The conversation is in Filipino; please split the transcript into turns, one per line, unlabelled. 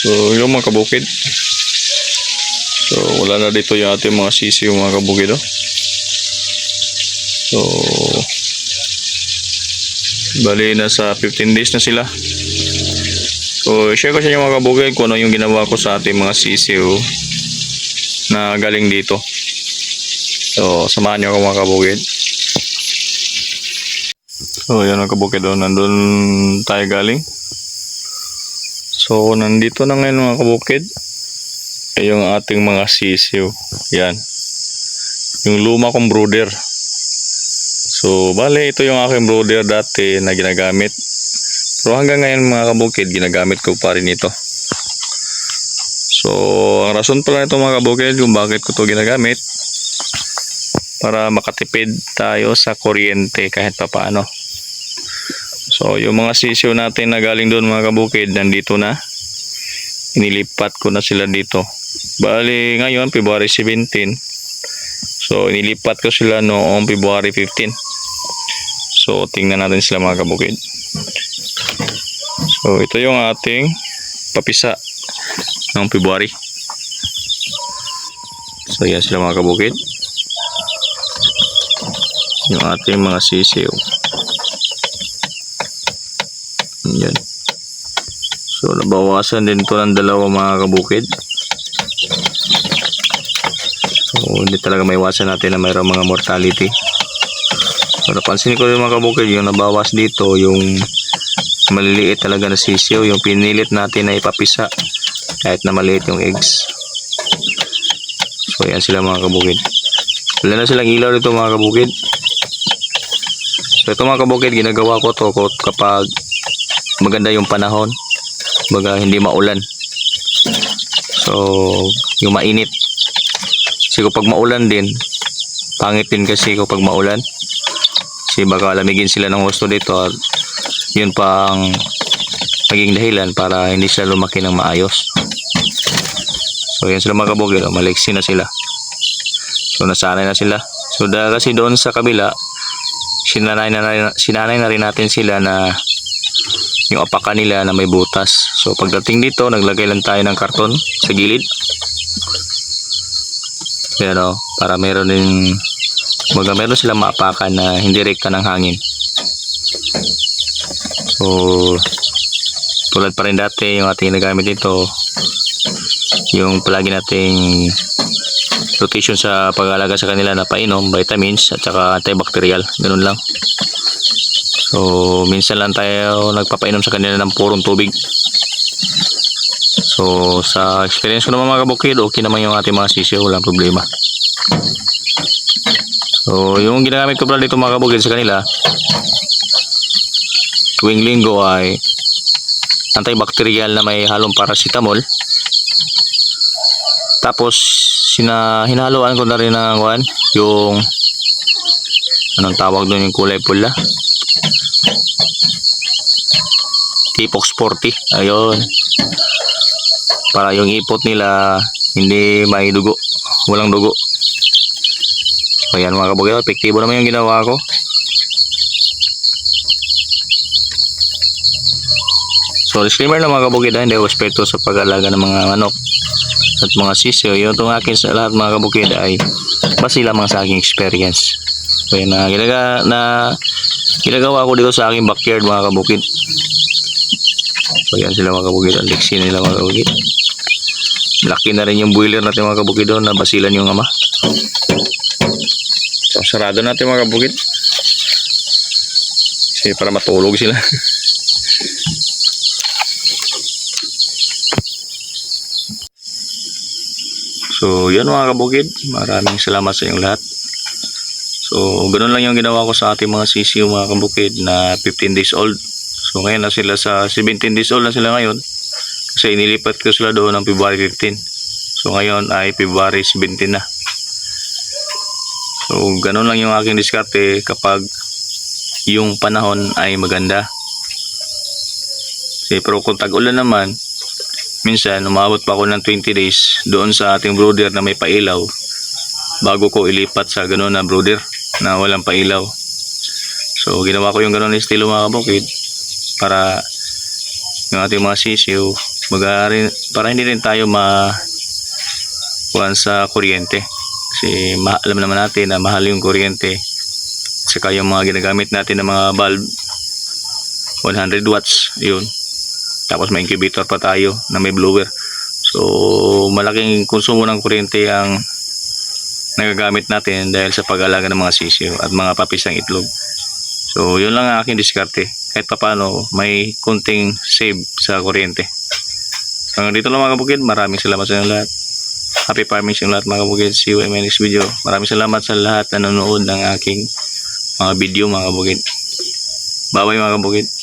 So, yung mga kabukid. So, wala na dito yung ating mga sisiyo mga kabukid. Oh. So, bali na sa 15 days na sila. So, share ko sa inyo mga kabukid kung ano yung ginawa ko sa ating mga sisiyo na galing dito. So, samahan nyo ako mga kabukid. So, yan mga kabukid. Oh. Nandun tayo galing. So, nandito na ngayon mga kabukid. Ay yung ating mga sisiyo. Yan. Yung luma kong brooder. So, bale, ito yung aking brooder dati na ginagamit. Pero hanggang ngayon mga kabukid, ginagamit ko pa rin ito. So, ang rason pala ito mga kabukid kung bakit ko ito ginagamit para makatipid tayo sa kuryente kahit papaano. So, yung mga sisiyo natin na galing doon mga kabukid, nandito na. Inilipat ko na sila dito. Bali, ngayon, February 17. So, inilipat ko sila noong February 15. So, tingnan natin sila mga kabukid. So, ito yung ating papisa ng February. So, yan sila mga kabukid. Yung ating mga sisiyo. So, nabawasan din to ng dalawa mga kabukid. So, hindi talaga may iwasan natin na mayroong mga mortality. So, napansin ko yung mga kabukid, yung nabawas dito, yung maliliit talaga na sisiyo, yung pinilit natin na ipapisa kahit na maliit yung eggs. So, yan sila mga kabukid. Wala na silang ilaw dito mga kabukid. So, ito mga kabukid, ginagawa ko to kapag maganda yung panahon baga hindi maulan. So yung mainit. Kasi kapag maulan din pangit din kasi kapag maulan. Kasi baka lamigin sila ng gusto dito at yun pang maging dahilan para hindi sila lumaki ng maayos. So yan sila mga maliksi na sila. So nasanay na sila. So dahil kasi doon sa kabila sinanay na, sinanay na rin natin sila na yung apaka nila na may butas. So pagdating dito, naglagay lang tayo ng karton sa gilid. Pero para meron din baga meron silang maapakan na hindi rekta ng hangin. So tulad pa rin dati yung ating nagamit dito yung palagi nating rotation sa pag-alaga sa kanila na painom, vitamins at saka antibacterial, ganun lang. So, minsan lang tayo nagpapainom sa kanila ng purong tubig. So, sa experience ko naman mga kabukid, okay naman yung ating mga sisiyo, walang problema. So, yung ginagamit ko pala dito mga kabukid sa kanila, tuwing linggo ay antibacterial na may halong paracetamol. Tapos, sina, hinahaluan ko na rin ng yung anong tawag doon yung kulay pula Tipox 40 ayun. Para yung ipot nila hindi may dugo. Walang dugo. So yan mga kabugay epektibo naman yung ginawa ko so disclaimer na mga kabukid ha, hindi ako respeto sa pag-alaga ng mga manok at mga sisyo yung itong akin sa lahat mga kabukid ay base lamang sa aking experience so yan na ginaga, na ginagawa ko dito sa aking backyard mga kabukid So yan sila mga kabukid. Ang liksi nila mga kabukid. Laki na rin yung boiler natin mga kabukid doon na basilan yung ama. So sarado natin mga kabukid. Kasi para matulog sila. so yan mga kabukid. Maraming salamat sa inyong lahat. So ganun lang yung ginawa ko sa ating mga sisiyo mga kabukid na 15 days old. So ngayon na sila sa 17 days old na sila ngayon. Kasi inilipat ko sila doon ng February 15. So ngayon ay February 17 na. So ganun lang yung aking diskarte kapag yung panahon ay maganda. Kasi pero kung tag-ulan naman, minsan umabot pa ako ng 20 days doon sa ating brooder na may pailaw bago ko ilipat sa ganun na brooder na walang pailaw. So ginawa ko yung ganun na estilo mga kabukid para yung ating mga rin, para hindi rin tayo ma kuhan sa kuryente. Kasi alam naman natin na mahal yung kuryente. Saka yung mga ginagamit natin ng mga bulb 100 watts, yun. Tapos may incubator pa tayo na may blower. So, malaking konsumo ng kuryente ang nagagamit natin dahil sa pag-alaga ng mga sisiyo at mga papisang itlog. So, yun lang ang aking diskarte. Kahit pa paano, may kunting save sa kuryente. Hanggang dito lang mga kabukid. Maraming salamat sa inyo lahat. Happy farming sa lahat mga kabukid. See you in my next video. Maraming salamat sa lahat na nanonood ng aking mga video mga kabukid. Bye-bye mga kabukid.